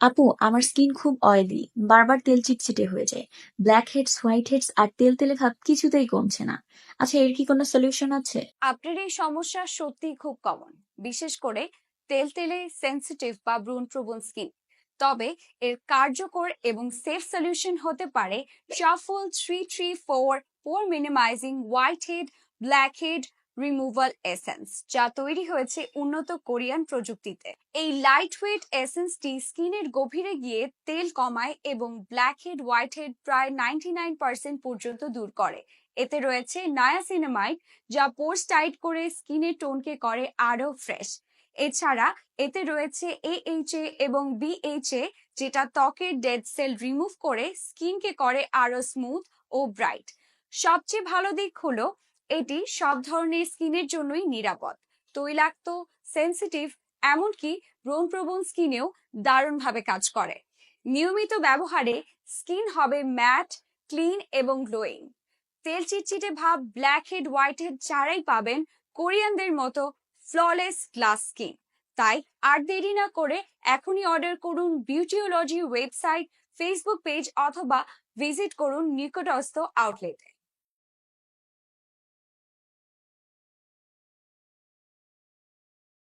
আপু, আমার স্কিন খুব অয়েলি বারবার তেল চিটচিটে হয়ে যায়। ব্ল্যাক হেডস হোয়াইট হেডস আর তেল তেলে ভাব কিছুতেই কমছে না। আচ্ছা এর কি কোনো সলিউশন আছে? আপনার এই সমস্যা সত্যিই খুব কমন বিশেষ করে তেল তেলে সেন্সিটিভ বা ব্রণ প্রবণ স্কিন তবে এর কার্যকর এবং সেফ সলিউশন হতে পারে shuffle three three four four minimizing whitehead blackhead removal essence যা তৈরি হয়েছে উন্নত কোরিয়ান প্রযুক্তিতে। এই লাইট ওয়েট এসেন্সটি স্কিনের গভীরে গিয়ে তেল কমায় এবং ব্ল্যাক হেড হোয়াইট হেড প্রায় নাইনটি নাইন পার্সেন্ট পর্যন্ত দূর করে। এতে রয়েছে নায়াসিনামাইড যা পোর্স টাইট করে স্কিনের টোনকে করে আরও ফ্রেশ এছাড়া এতে রয়েছে এ এএইচএ এবং বিএইচএ যেটা ত্বকের ডেড সেল রিমুভ করে স্কিনকে করে আরও স্মুথ ও ব্রাইট সবচেয়ে ভালো দিক হলো এটি সব ধরনের স্কিনের জন্যই নিরাপদ, তৈলাক্ত সেন্সিটিভ এমনকি ব্রণপ্রবণ স্কিনেও দারুণভাবে কাজ করে। নিয়মিত ব্যবহারে স্কিন হবে ম্যাট, ক্লিন এবং গ্লোয়িং। তেল চিটচিটে ভাব, ব্ল্যাক হেড, হোয়াইট হেড ছাড়াই পাবেন কোরিয়ানদের মতো ফ্ললেস গ্লাস স্কিন। তাই আর দেরি না করে এখনই অর্ডার করুন বিউটিওলজি ওয়েবসাইট, ফেসবুক পেজ অথবা ভিজিট করুন নিকটস্থ আউটলেটে।